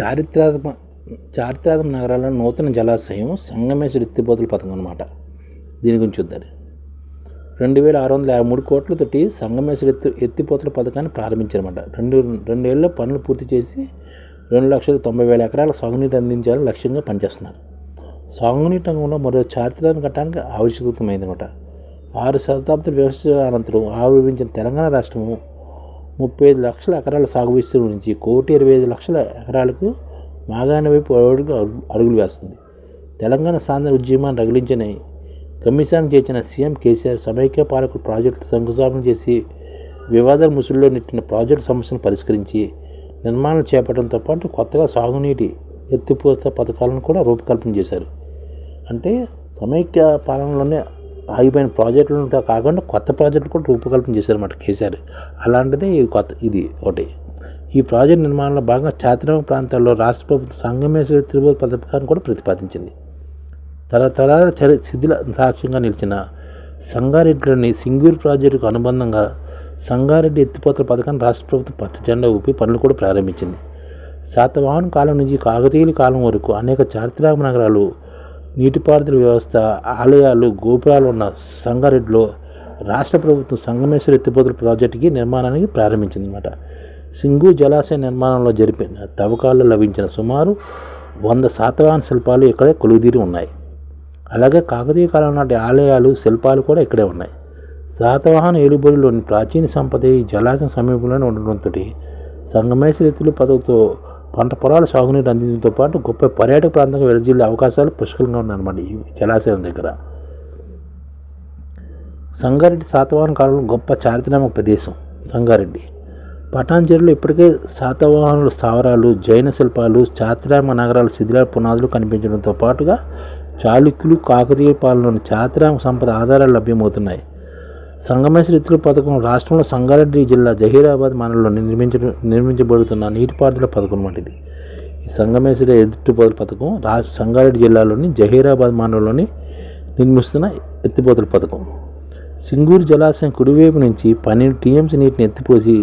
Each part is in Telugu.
చారిత్రాత్మ చారిత్రాత్మక నగరాల నూతన జలాశయం సంగమేశ్వర ఎత్తిపోతల పథకం అనమాట దీని గురించి చూద్దాం. రెండు వేల ఆరు వందల యాభై మూడు కోట్లతోటి సంగమేశ్వర ఎత్తి ఎత్తిపోతల పథకాన్ని ప్రారంభించారన్నమాట. రెండు రెండేళ్ళ పనులు పూర్తి చేసి రెండు లక్షల తొంభై వేల ఎకరాల సాగునీటి అందించాలని లక్ష్యంగా పనిచేస్తున్నారు. సాగునీటి రంగంలో మరో చారిత్రాత్మక ఘట్టానికి ఆవిష్కృతమైందన్నమాట. ఆరు శతాబ్దాల వ్యవస్థ అనంతరం ఆవిర్భవించిన తెలంగాణ రాష్ట్రము ముప్పై ఐదు లక్షల ఎకరాల సాగు విస్తీర్ణం నుంచి కోటి ఇరవై ఐదు లక్షల ఎకరాలకు మాగాణి వైపు అడుగు అడుగులు వేస్తుంది. తెలంగాణ సాంద్ర ఉద్యమాన్ని రగిలించిన కమిషన్ చేసిన సీఎం కేసీఆర్ సమైక్య పాలకులు ప్రాజెక్టు శంకుస్థాపన చేసి వివాదాల ముసుగులో నెట్టిన ప్రాజెక్టు సమస్యను పరిష్కరించి నిర్మాణం చేపట్టడంతో పాటు కొత్తగా సాగునీటి ఎత్తిపోత పథకాలను కూడా రూపకల్పన చేశారు. అంటే సమైక్య పాలనలోనే ఆగిపోయిన ప్రాజెక్టులతో కాకుండా కొత్త ప్రాజెక్టులు కూడా రూపకల్పన చేశారన్నమాట కేసీఆర్. అలాంటిదే ఈ కొత్త ఇది ఒకటి. ఈ ప్రాజెక్ట్ నిర్మాణంలో భాగంగా చాత్రామ ప్రాంతాల్లో రాష్ట్ర ప్రభుత్వం సంగమేశ్వరి తిరుపతి పథకాన్ని కూడా ప్రతిపాదించింది. తరతరాల చరి శిథిల సాక్ష్యంగా నిలిచిన సంగారెడ్డిలోని సింగూరు ప్రాజెక్టుకు అనుబంధంగా సంగారెడ్డి ఎత్తిపోతల పథకాన్ని రాష్ట్ర ప్రభుత్వం పచ్చ జెండా ఊపి పనులు కూడా ప్రారంభించింది. శాతవాహన కాలం నుంచి కాకతీయుల కాలం వరకు అనేక చారిత్రాత్మక నగరాలు నీటిపారుదల వ్యవస్థ ఆలయాలు గోపురాలు ఉన్న సంగారెడ్డిలో రాష్ట్ర ప్రభుత్వం సంగమేశ్వర ఎత్తిపోతల ప్రాజెక్టుకి నిర్మాణానికి ప్రారంభించింది అనమాట సింగు జలాశయ నిర్మాణంలో జరిపిన తవ్వకాల్లో లభించిన సుమారు వంద శాతవాహన శిల్పాలు ఇక్కడే కొలువుదీరి ఉన్నాయి. అలాగే కాకతీయ కాలం నాటి ఆలయాలు శిల్పాలు కూడా ఇక్కడే ఉన్నాయి. శాతవాహన ఏలుబడిలోని ప్రాచీన సంపద ఈ జలాశయం సమీపంలోనే ఉండడంతో సంగమేశ్వర ఎత్తుల పదవితో పంట పొలాల సాగునీరు అందించడంతో పాటు గొప్ప పర్యాటక ప్రాంతంగా వెదజల్లే అవకాశాలు పుష్కలంగా ఉన్నాయన్నమాట ఈ జలాశయం దగ్గర. సంగారెడ్డి శాతవాహన కాలంలో గొప్ప చారిత్రాత్మక ప్రదేశం సంగారెడ్డి. పటాంజలిలో ఇప్పటికే శాతవాహనుల స్థావరాలు జైన శిల్పాలు చాత్రామ నగరాల శిథిల పునాదులు కనిపించడంతో పాటుగా చాళుక్యులు కాకతీయ పాలనలోని చాత్రామ సంపద ఆధారాలు లభ్యమవుతున్నాయి. సంగమేశ్వర ఎత్తుల పథకం రాష్ట్రంలో సంగారెడ్డి జిల్లా జహీరాబాద్ మండలంలో నిర్మించ నిర్మించబడుతున్న నీటిపారుదల పథకం వంటిది. ఈ సంగమేశ్వర ఎత్తుపోతల పథకం రా సంగారెడ్డి జిల్లాలోని జహీరాబాద్ మండలంలోని నిర్మిస్తున్న ఎత్తిపోతల పథకం. సింగూరు జలాశయం కుడివైపు నుంచి పన్నెండు టీఎంసీ నీటిని ఎత్తిపోసి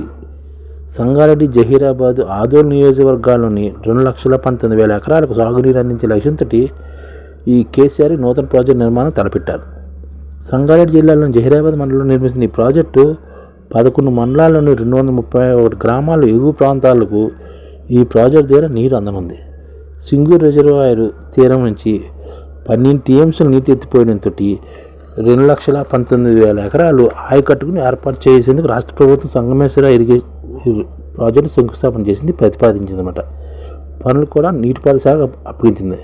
సంగారెడ్డి జహీరాబాద్ ఆదోళ్ నియోజకవర్గాల్లోని రెండు లక్షల పంతొమ్మిది వేల ఎకరాలకు సాగునీరు అందించే లక్ష్యంతో ఈ కేసీఆర్ నూతన ప్రాజెక్టు నిర్మాణం తలపెట్టారు. సంగారెడ్డి జిల్లాలోని జహీరాబాద్ మండలంలో నిర్మిస్తున్న ఈ ప్రాజెక్టు పదకొండు మండలాల్లోని రెండు వందల ముప్పై ఒకటి గ్రామాల ఎగువ ప్రాంతాలకు ఈ ప్రాజెక్టు ద్వారా నీరు అందనుంది. సింగూరు రిజర్వాయర్ తీరం నుంచి పన్నెండు టీఎంసీలు నీటి ఎత్తిపోయడంతో రెండు లక్షల పంతొమ్మిది వేల ఎకరాలు ఆయకట్టుకుని ఏర్పాటు చేసేందుకు రాష్ట్ర ప్రభుత్వం సంగమేశ్వర ఇరిగే ప్రాజెక్టు శంకుస్థాపన చేసింది ప్రతిపాదించింది అనమాట పనులు కూడా నీటిపారుదల శాఖ అప్పగించింది.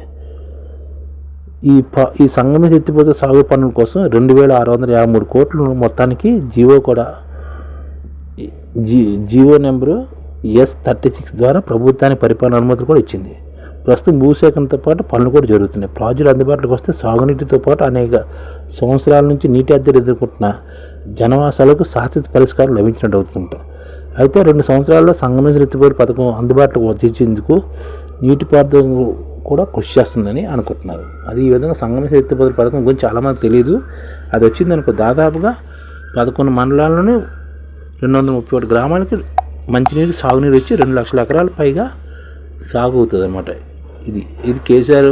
ఈ ప ఈ సంగమేశ్వర ఎత్తిపోతే సాగు పనుల కోసం రెండు వేల ఆరు వందల యాభై మూడు కోట్లు మొత్తానికి జీవో కూడా G GO number S thirty six ద్వారా ప్రభుత్వానికి పరిపాలన అనుమతులు కూడా ఇచ్చింది. ప్రస్తుతం భూసేకరణతో పాటు పనులు కూడా జరుగుతున్నాయి. ప్రాజెక్టులు అందుబాటులోకి వస్తే సాగునీటితో పాటు అనేక సంవత్సరాల నుంచి నీటి అద్దెలు ఎదుర్కొంటున్న జనవాసాలకు శాశ్వత పరిష్కారం లభించినట్టు అవుతుంట అయితే రెండు సంవత్సరాల్లో సంగమేశ్వర ఎత్తిపోయి పథకం అందుబాటులోకి వచ్చేందుకు నీటిపారుదల కూడా కృషి చేస్తుందని అనుకుంటున్నారు. అది ఈ విధంగా సంగమేశ్వర ఎత్తిపోతల పథకం గురించి చాలామంది తెలియదు అది వచ్చింది అనుకో దాదాపుగా పదకొండు మండలాల్లోనే రెండు వందల ముప్పై ఒకటి గ్రామాలకి మంచినీరు సాగునీరు వచ్చి రెండు లక్షల ఎకరాల పైగా సాగు అవుతుంది అనమాట ఇది ఇది కేసీఆర్